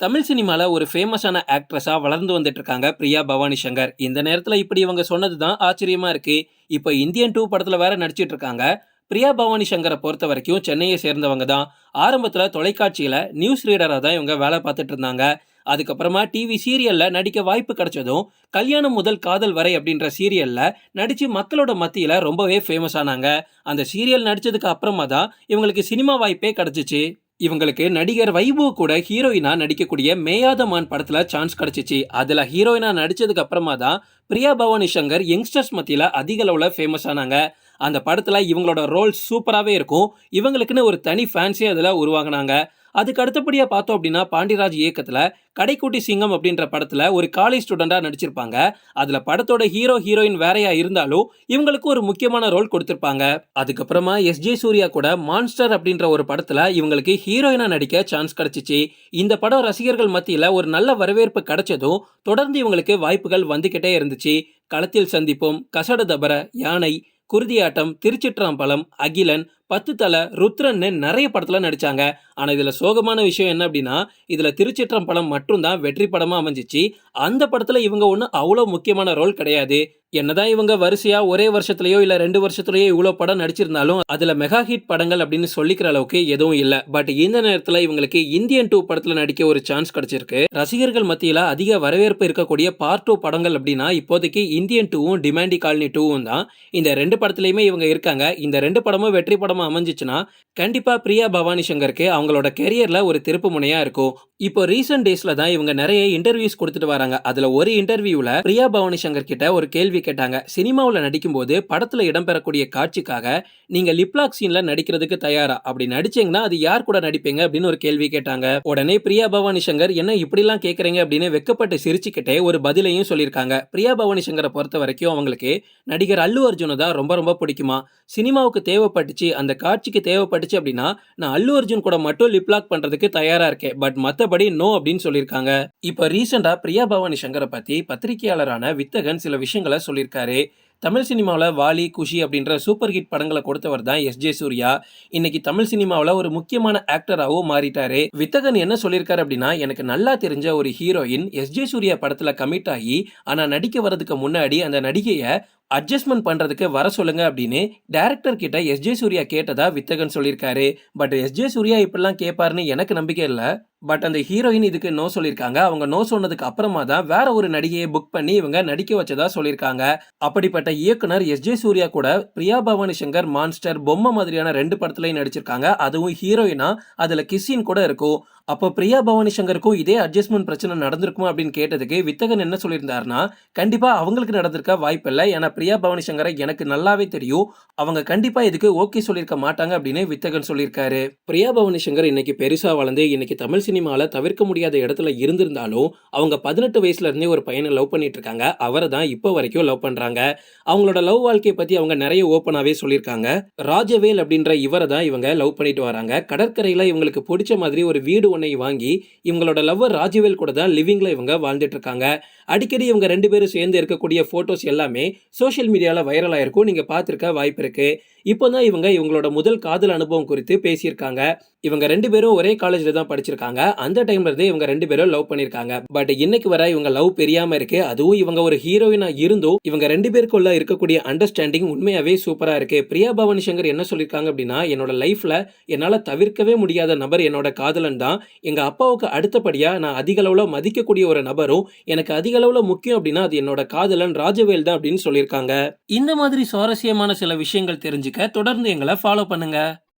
தமிழ் சினிமாவில் ஒரு ஃபேமஸான ஆக்ட்ரஸாக வளர்ந்து வந்துட்டு இருக்காங்க பிரியா பவானி சங்கர். இந்த நேரத்தில் இப்படி இவங்க சொன்னது தான் ஆச்சரியமாக இருக்குது இப்போ இந்தியன் டூ படத்தில் வேற நடிச்சிட்டு இருக்காங்க பிரியா பவானி சங்கரை பொறுத்த வரைக்கும் சென்னையை சேர்ந்தவங்க தான் ஆரம்பத்தில் தொலைக்காட்சியில் நியூஸ் ரீடராக தான் இவங்க வேலை பார்த்துட்டு இருந்தாங்க. அதுக்கப்புறமா டிவி சீரியலில் நடிக்க வாய்ப்பு கிடைச்சதும் கல்யாணம் முதல் காதல் வரை அப்படின்ற சீரியலில் நடித்து மக்களோட மத்தியில் ரொம்பவே ஃபேமஸ் ஆனாங்க. அந்த சீரியல் நடித்ததுக்கு அப்புறமா தான் இவங்களுக்கு சினிமா வாய்ப்பே கிடச்சிச்சு. இவங்களுக்கு நடிகர் வைபோ கூட ஹீரோயினா நடிக்கக்கூடிய மேயாத மான் படத்துல சான்ஸ் கிடைச்சிச்சு. அதுல ஹீரோயினா நடிச்சதுக்கு அப்புறமா தான் பிரியா பவானி சங்கர் யங்ஸ்டர்ஸ் மத்தியில் அதிக அளவில் ஃபேமஸ் ஆனாங்க. அந்த படத்தில் இவங்களோட ரோல் சூப்பராகவே இருக்கும். இவங்களுக்குன்னு ஒரு தனி ஃபேன்ஸே அதில் உருவாங்கினாங்க அதுக்கு அடுத்தபடியாக பார்த்தோம் அப்படின்னா பாண்டியராஜ் இயக்கத்தில் கடைக்குட்டி சிங்கம் அப்படின்ற படத்தில் ஒரு காலேஜ் ஸ்டூடெண்ட்டாக நடிச்சிருப்பாங்க. அதில் படத்தோட ஹீரோ ஹீரோயின் வேறையா இருந்தாலும் இவங்களுக்கு ஒரு முக்கியமான ரோல் கொடுத்துருப்பாங்க. அதுக்கப்புறமா எஸ். ஜே. சூர்யா கூட மான்ஸ்டர் அப்படின்ற ஒரு படத்தில் இவங்களுக்கு ஹீரோயினாக நடிக்க சான்ஸ் கிடச்சிச்சு. இந்த படம் ரசிகர்கள் மத்தியில் ஒரு நல்ல வரவேற்பு கிடைச்சதும் தொடர்ந்து இவங்களுக்கு வாய்ப்புகள் வந்துக்கிட்டே இருந்துச்சு. களத்தில் சந்திப்போம். கசட தபர யானை குருதியாட்டம் திருச்சிற்றம்பலம் அகிலன் பத்து தலை ருத்ரன்னு நிறைய படத்தில் நடிச்சாங்க. ஆனால் இதில் சோகமான விஷயம் என்ன அப்படின்னா இதில் திருச்சிற்றம் படம் மட்டும்தான் வெற்றி படமாக அமைஞ்சிச்சு. அந்த படத்தில் இவங்க ஒன்றும் அவ்வளோ முக்கியமான ரோல் கிடையாது. என்னதான் இவங்க வரிசையா ஒரே வருஷத்துலயோ இல்ல ரெண்டு வருஷத்துலயோ இவ்வளோ படம் நடிச்சிருந்தாலும் அதுல மெகா ஹிட் படங்கள் அப்படின்னு சொல்லிக்கிற அளவுக்கு எதுவும் இல்லை. பட் இந்த நேரத்துல இவங்களுக்கு இந்தியன் டூ படத்துல நடிக்க ஒரு சான்ஸ் கிடைச்சிருக்கு. ரசிகர்கள் மத்தியில அதிக வரவேற்பு இருக்கக்கூடிய பார்ட் டூ படங்கள் அப்படின்னா இப்போதைக்கு இந்தியன் டூவும் டிமாண்டி காலனி டூவும் தான். இந்த ரெண்டு படத்துலயுமே இவங்க இருக்காங்க. இந்த ரெண்டு படமும் வெற்றி படம் அமைஞ்சிச்சுன்னா கண்டிப்பா பிரியா பவானி சங்கருக்கு அவங்களோட கெரியர்ல ஒரு திருப்பு முனையா இருக்கும். இப்போ ரீசெண்ட் டேஸ்ல தான் இவங்க நிறைய இன்டர்வியூஸ் கொடுத்துட்டு வராங்க. அதுல ஒரு இன்டர்வியூல பிரியா பவானி சங்கர் கிட்ட ஒரு கேள்வி கேட்டாங்க. சினிமாவில் நடிக்கும்போது படத்துல இடம்பெறக்கூடிய காட்சிக்காக நீங்க லிப்லாக் சீன்ல நடிக்கிறதுக்கு தயாரா? அப்படி நடிச்சீங்கன்னா அது யார் கூட நடிப்பீங்க? அப்படின்னு ஒரு கேள்வி கேட்டாங்க. உடனே பிரியா பவானி சங்கர் என்ன இப்படிலாம் கேட்குறீங்க அப்படின்னு வெக்கப்பட்டு சிரிச்சுக்கிட்டே ஒரு பதிலையும் சொல்லியிருக்காங்க. பிரியா பவானி சங்கரை பொறுத்த வரைக்கும் அவங்களுக்கு நடிகர் அல்லு அர்ஜுனை தான் ரொம்ப ரொம்ப பிடிக்குமா? சினிமாவுக்கு தேவைப்பட்டுச்சு அந்த காட்சிக்கு தேவைப்பட்டுச்சு அப்படின்னா நான் அல்லு அர்ஜுன் கூட மட்டும் லிப்லாக் பண்றதுக்கு தயாரா இருக்கேன். பட் மற்றபடி நோ அப்படின்னு சொல்லியிருக்காங்க. இப்போ ரீசெண்டா பிரியா பவானி சங்கரை பத்தி பத்திரிகையாளரான வித்தகன் சில விஷயங்களை சொல்லியிருக்காரு. தமிழ் சினிமாவில் வாலி குஷி அப்படின்ற சூப்பர் ஹிட் படங்களை கொடுத்தவர் தான் எஸ் ஜே சூர்யா. இன்னைக்கு தமிழ் சினிமாவில் ஒரு முக்கியமான ஆக்டராகவும் மாறிட்டாரு. வித்தகன் என்ன சொல்லியிருக்காரு அப்படின்னா எனக்கு நல்லா தெரிஞ்ச ஒரு ஹீரோயின் எஸ் ஜே சூர்யா படத்தில் கமிட் ஆகி ஆனால் நடிக்க வர்றதுக்கு முன்னாடி அந்த நடிகையை அட்ஜஸ்ட்மெண்ட் பண்ணுறதுக்கு வர சொல்லுங்க அப்படின்னு டேரக்டர் கிட்ட எஸ் ஜே சூர்யா கேட்டதா வித்தகன் சொல்லியிருக்காரு. பட் எஸ் ஜே சூர்யா இப்படிலாம் கேட்பாருன்னு எனக்கு நம்பிக்கை இல்லை. பட் அந்த ஹீரோயின் இதுக்கு நோ சொல்லியிருக்காங்க. அவங்க நோ சொன்னதுக்கு அப்புறமா தான் வேற ஒரு நடிகையை புக் பண்ணி இவங்க நடிக்க வச்சதா சொல்லியிருக்காங்க. அப்படிப்பட்ட இயக்குனர் எஸ். ஜே. சூர்யா கூட பிரியா பவானி சங்கர் மான்ஸ்டர் பொம்மை மாதிரியான ரெண்டு படத்துலையும் நடிச்சிருக்காங்க. அதுவும் ஹீரோயினா அதுல கிஸ்ஸின் கூட இருக்கும். அப்போ பிரியா பவானி சங்கருக்கும் இதே அட்ஜஸ்ட்மெண்ட் பிரச்சனை நடந்திருக்குமா அப்படின்னு கேட்டதுக்கு வித்தகன் என்ன சொல்லியிருந்தாருன்னா கண்டிப்பா அவங்களுக்கு நடந்திருக்க வாய்ப்பில்லை. ஏன்னா பிரியா பவானி சங்கரை எனக்கு நல்லாவே தெரியும். அவங்க கண்டிப்பா இதுக்கு ஓகே சொல்லியிருக்க மாட்டாங்க அப்படின்னு வித்தகன் சொல்லியிருக்காரு. பிரியா பவானி சங்கர் இன்னைக்கு பெருசா வளர்ந்து இன்னைக்கு தமிழ் சினிமாவில் தவிர்க்க முடியாத இடத்துல இருந்திருந்தாலும் அவங்க பதினெட்டு வயசுல இருந்தே ஒரு பையனை லவ் பண்ணிட்டு இருக்காங்க அவரை தான் இப்போ வரைக்கும் லவ் பண்றாங்க. அவங்களோட லவ் வாழ்க்கையை பத்தி அவங்க நிறைய ஓப்பனாகவே சொல்லியிருக்காங்க. ராஜவேல் அப்படின்ற இவரை தான் இவங்க லவ் பண்ணிட்டு வராங்க. கடற்கரையில இவங்களுக்கு பிடிச்ச மாதிரி ஒரு வீடு ஒன்றை வாங்கி இவங்களோட லவ்வர் ராஜவேல் கூட தான் லிவிங்ல இவங்க வாழ்ந்துட்டு இருக்காங்க அடிக்கடி இவங்க ரெண்டு பேரும் சேர்ந்து இருக்கக்கூடிய ஃபோட்டோஸ் எல்லாமே சோஷியல் மீடியாவில் வைரல் ஆயிருக்கும். நீங்க பார்த்துருக்க வாய்ப்பு இருக்கு. இப்போ தான் இவங்க இவங்களோட முதல் காதல் அனுபவம் குறித்து பேசியிருக்காங்க. இவங்க ரெண்டு பேரும் ஒரே காலேஜில் தான் படிச்சிருக்காங்க. அந்த டைம்ல இருந்தே இவங்க ரெண்டு பேரும் லவ் பண்ணியிருக்காங்க பட் இன்னைக்கு வர இவங்க லவ் பெரியாம இருக்கு. அதுவும் இவங்க ஒரு ஹீரோயினா இருந்தும் இவங்க ரெண்டு பேருக்குள்ள இருக்கக்கூடிய அண்டர்ஸ்டாண்டிங் உண்மையாவே சூப்பரா இருக்கு. பிரியா பவானி சங்கர் என்ன சொல்லியிருக்காங்க அப்படின்னா என்னோட லைஃப்ல என்னால தவிர்க்கவே முடியாத நபர் என்னோட காதலன் தான். எங்க அப்பாவுக்கு அடுத்தபடியா நான் அதிக அளவுல மதிக்கக்கூடிய ஒரு நபரும் எனக்கு அதிக அளவுல முக்கியம் அப்படின்னா அது என்னோட காதலன் ராஜவேல் தான் அப்படின்னு சொல்லியிருக்காங்க இந்த மாதிரி சுவாரஸ்யமான சில விஷயங்கள் தெரிஞ்சுக்க தொடர்ந்து எங்களை ஃபாலோ பண்ணுங்க.